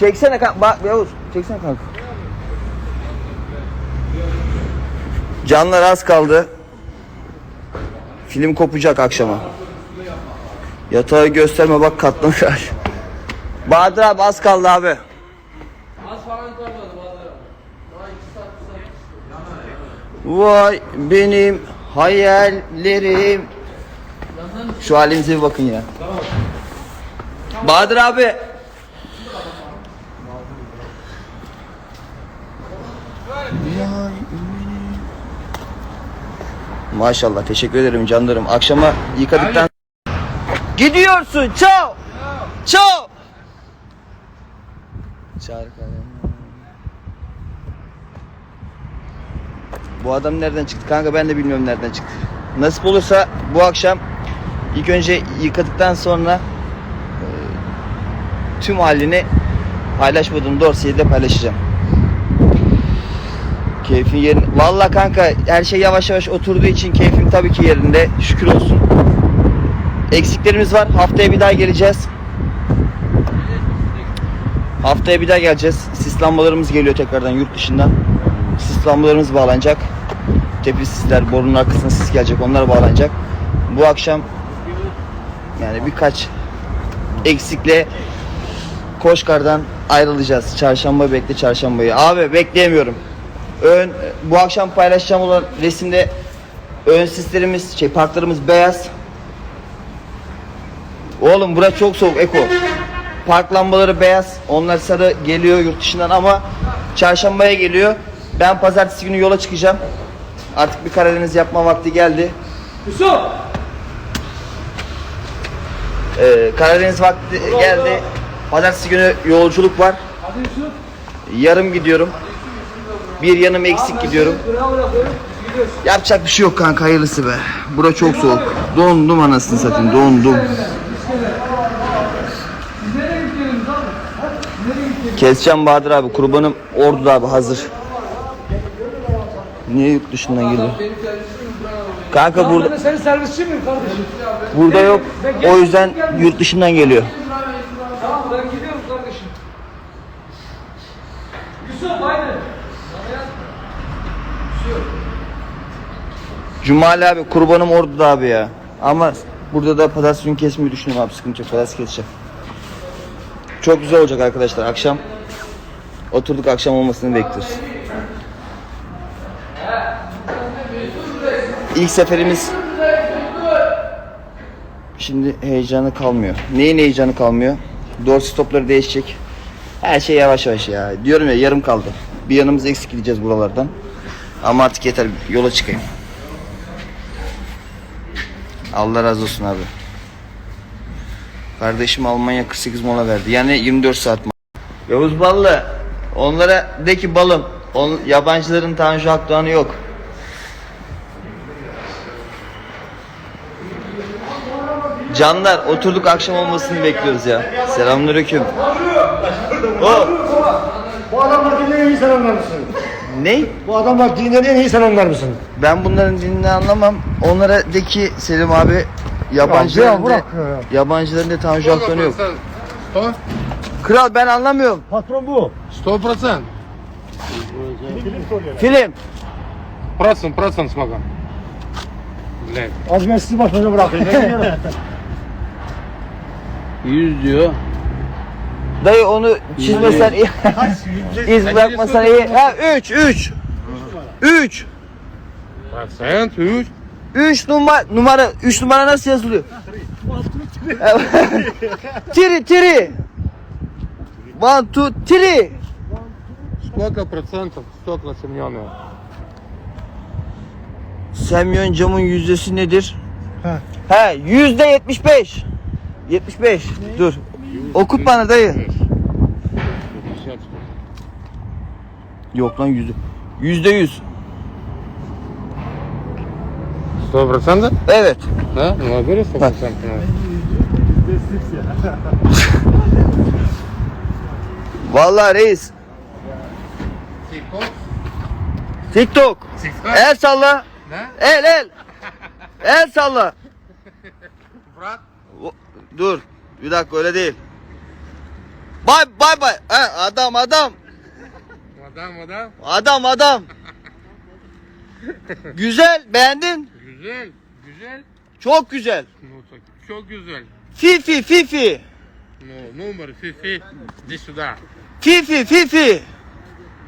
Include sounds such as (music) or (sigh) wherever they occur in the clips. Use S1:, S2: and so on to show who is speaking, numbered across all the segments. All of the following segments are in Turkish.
S1: Çeksene kanka. Bak Yavuz çeksene kanka. Canlar az kaldı. Film kopacak akşama. Yatağı gösterme bak katlanır. Bahadır abi az kaldı abi.
S2: Az falan kalmadı Bahadır. Saat.
S1: Vay benim hayallerim. Şu halimize bir bakın ya. Bahadır abi. Maşallah teşekkür ederim canlarım. Akşama yıkadıktan Gidiyorsun. Çağır kalem. Bu adam nereden çıktı kanka ben de bilmiyorum nereden çıktı. Nasip olursa bu akşam ilk önce yıkadıktan sonra e, tüm halini paylaşmadığım dorsiyi de paylaşacağım. Keyfin yerinde. Valla kanka her şey yavaş yavaş oturduğu için keyfim tabii ki yerinde. Şükür olsun. Eksiklerimiz var. Haftaya bir daha geleceğiz. Haftaya bir daha geleceğiz. Sis lambalarımız geliyor tekrardan yurt dışından. Sis lambalarımız bağlanacak. Tepe sisler, borunun arkasına sis gelecek. Onlar bağlanacak. Bu akşam yani birkaç eksikle Koşkar'dan ayrılacağız. Çarşamba bekle çarşambayı. Abi bekleyemiyorum. Ön bu akşam paylaşacağım olan resimde ön sislerimiz, şey parklarımız beyaz. Oğlum burası çok soğuk Eko. Park lambaları beyaz. Onlar sarı geliyor yurt dışından ama çarşambaya geliyor. Ben pazartesi günü yola çıkacağım. Artık bir Karadeniz yapma vakti geldi.
S2: Yusuf!
S1: Ee, Karadeniz vakti geldi. Pazartesi günü yolculuk var.
S2: Hadi Yusuf.
S1: Yarım gidiyorum. Bir yanım eksik gidiyorum. Yapacak bir şey yok kanka hayırlısı be. Bura çok soğuk. Dondum anasını satayım dondum. Keseceğim Bahadır abi. Kurbanım Ordu'da abi hazır. Niye yurt dışından geliyor? Kanka
S2: Burada... senin servisçi miyim kardeşim?
S1: burada yok. O yüzden yurt dışından geliyor.
S2: Tamam ben gidiyorum kardeşim. Yusuf haydi.
S1: Cumali abi kurbanım Ordu'da abi ya. Ama burada da pazartesi günü kesmeyi düşünüyorum abi sıkıntı yok pazartesi keseceğim. Çok güzel olacak arkadaşlar akşam. Oturduk akşam olmasını bekliyoruz. İlk seferimiz Şimdi heyecanı kalmıyor. Neyin heyecanı kalmıyor? Doğru stopları değişecek. Her şey yavaş yavaş ya. Diyorum ya yarım kaldı. Bir yanımız eksik gideceğiz buralardan. Ama artık yeter yola çıkayım. Allah razı olsun abi. Kardeşim Almanya 48 mola verdi. Yani 24 saat mola. Yavuz Ballı. Onlara de ki balım. On, yabancıların Tanju Akdoğan'ı yok. Canlar oturduk akşam olmasını bekliyoruz ya. Selamünaleyküm. O
S3: Bu adamlar sen anlar mısın?
S1: ne?
S3: Bu adamlar dinden en iyi sen anlar mısın?
S1: Ben bunların dinini anlamam. Onlara de ki Selim abi yabancıların
S3: Ya,
S1: da
S3: bırak ya.
S1: yabancıların da Tanju Akdoğan'ı yok.
S4: Сто?
S1: Kral ben anlamıyorum.
S3: Patron bu.
S4: Сто процент.
S1: Film.
S4: Процент, процент смогу. Блядь.
S3: Az ben sizi baş başa bırakayım. Ben gidiyorum.
S2: 100 diyor.
S1: Dayı onu çizmesen iyi. (laughs) İz bırakmasan iyi. Ha 3 3. 3.
S4: Процент, üç.
S1: 3 numara numara 3 numara nasıl yazılıyor? (laughs) tiri tiri. One two three.
S4: Сколько процентов стекла семьоны?
S1: Semyon camın yüzdesi nedir?
S3: Ha.
S1: He yüzde 75. 75. Dur. Okut bana dayı.
S4: 50.
S1: Yok lan yüzde. Yüzde yüz.
S4: Сто процентов?
S1: Evet.
S4: Да? Ну, я говорю, сто процентов.
S1: Vallahi reis. TikTok. El salla.
S4: Да?
S1: El el. El (laughs) salla.
S4: Брат,
S1: O- Dur. Bir dakika öyle değil. Bay bay bay. He, adam adam.
S4: Adam adam.
S1: Adam adam. güzel beğendin.
S4: Güzel. Güzel.
S1: Çok güzel.
S4: Çok güzel.
S1: Fifi fifi.
S4: No, number fifi. Di suda.
S1: Fifi fifi.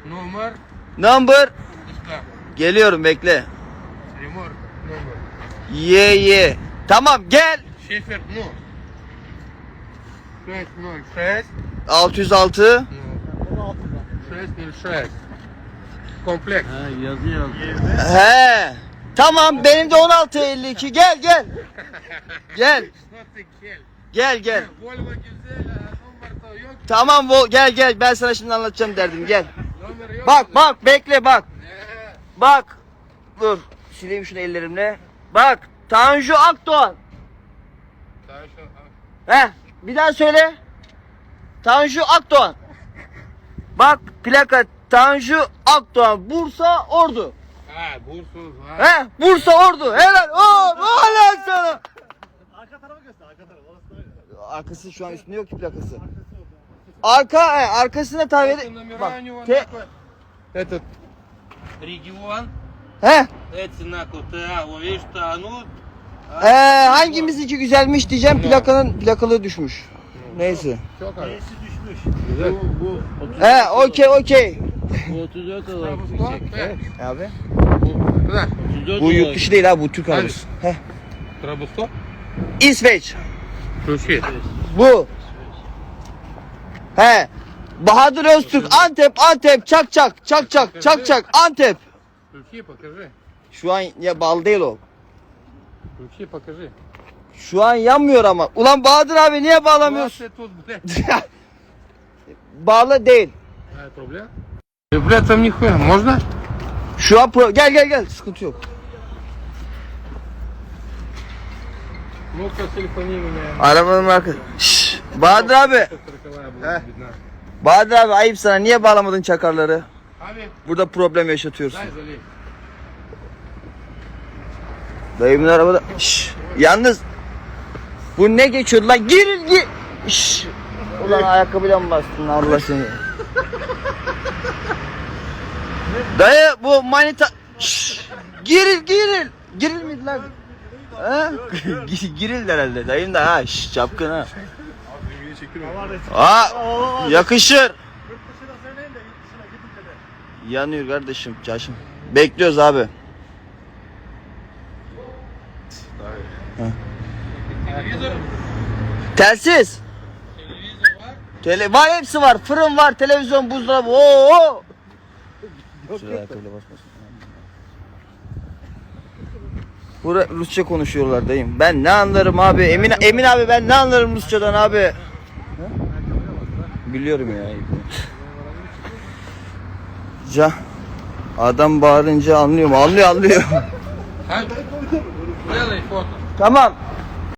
S1: Number.
S4: Number.
S1: Geliyorum bekle.
S4: Remor. Number.
S1: Ye ye. Tamam gel.
S4: Şefer no. 606.
S1: 606.
S4: 606. Kompleks.
S1: He. He. Tamam benim de 1652. Gel gel. gel. Gel gel. Tamam Vol gel gel ben sana şimdi anlatacağım derdim gel. Bak bak bekle bak. Bak. Dur sileyim şunu ellerimle. Bak Tanju Akdoğan.
S4: Tanju Akdoğan.
S1: He. Bir daha söyle. Tanju Akdoğan. Bak plaka Tanju Akdoğan. Bursa Ordu.
S4: Ha, Bursa, ha.
S1: He. Bursa Ordu. Helal. Oo, helal sana.
S3: Arka tarafa göster, arka tarafa. Orası da-
S1: Arkası şu an üstünde yok ki plakası. Arka, he, arkasına tabi
S4: Это номера
S1: Bak.
S4: у него
S1: Te,
S4: такой. Этот регион,
S1: he.
S4: эти на КТА, вот видишь, тонут.
S1: ee, hangimizinki güzelmiş diyeceğim plakanın plakalı düşmüş. Neyse.
S4: Çok
S3: ağır. Düşmüş.
S4: Güzel.
S1: Bu, bu 34 He okey okey.
S2: Bu 34 olarak gidecek.
S4: He?
S1: Abi.
S4: Güzel.
S2: 34
S1: Bu yurt dışı değil ha bu Türk abi. Heh.
S4: Trabzon.
S1: İsveç.
S4: Türkiye.
S1: Bu. He. Bahadır Öztürk, Antep, Antep, çak çak, çak çak, çak çak, Antep.
S4: Türkiye bakır.
S1: Şu an ya bal değil o.
S4: Ключи покажи.
S1: Şu an yanmıyor ama. Ulan Bahadır abi niye bağlamıyorsun?
S4: Классы тут, блядь. (laughs)
S1: Bağlı değil.
S4: А, проблем? Э, Блядь, там нихуя. Можно?
S1: Şu an pro... Gel gel gel. Sıkıntı yok.
S4: Ну-ка, телефони меня.
S1: Arabanın marka. Şşş. Bahadır abi.
S4: 40 была
S1: Э.
S4: видна.
S1: Bahadır abi ayıp sana. Niye bağlamadın çakarları?
S4: Abi,
S1: Burada problem yaşatıyorsun.
S4: дай залей.
S1: Dayımın arabada. Şşş. Yalnız bu ne geçiyordu lan? Giril gir. Şşş. Ulan ayakkabıyla mı bastın Allah seni? Dayı bu manita. Şşş. Giril giril. Giril miydi lan? Ha? (laughs) giril herhalde. Dayım da ha. Şşş, çapkın ha. Aa, yakışır. Yanıyor kardeşim, çarşım. Bekliyoruz abi. Telsiz.
S4: Televizyon var.
S1: Tele var hepsi var. Fırın var, televizyon, buzdolabı. Oo! Şuraya ayakkabıyla Rusça konuşuyorlar dayım. Ben ne anlarım abi? Emin Emin abi ben ne anlarım Rusçadan abi? Biliyorum ya. Ca. Adam bağırınca anlıyor? Anlıyor anlıyor.
S4: Hayır
S1: tamam.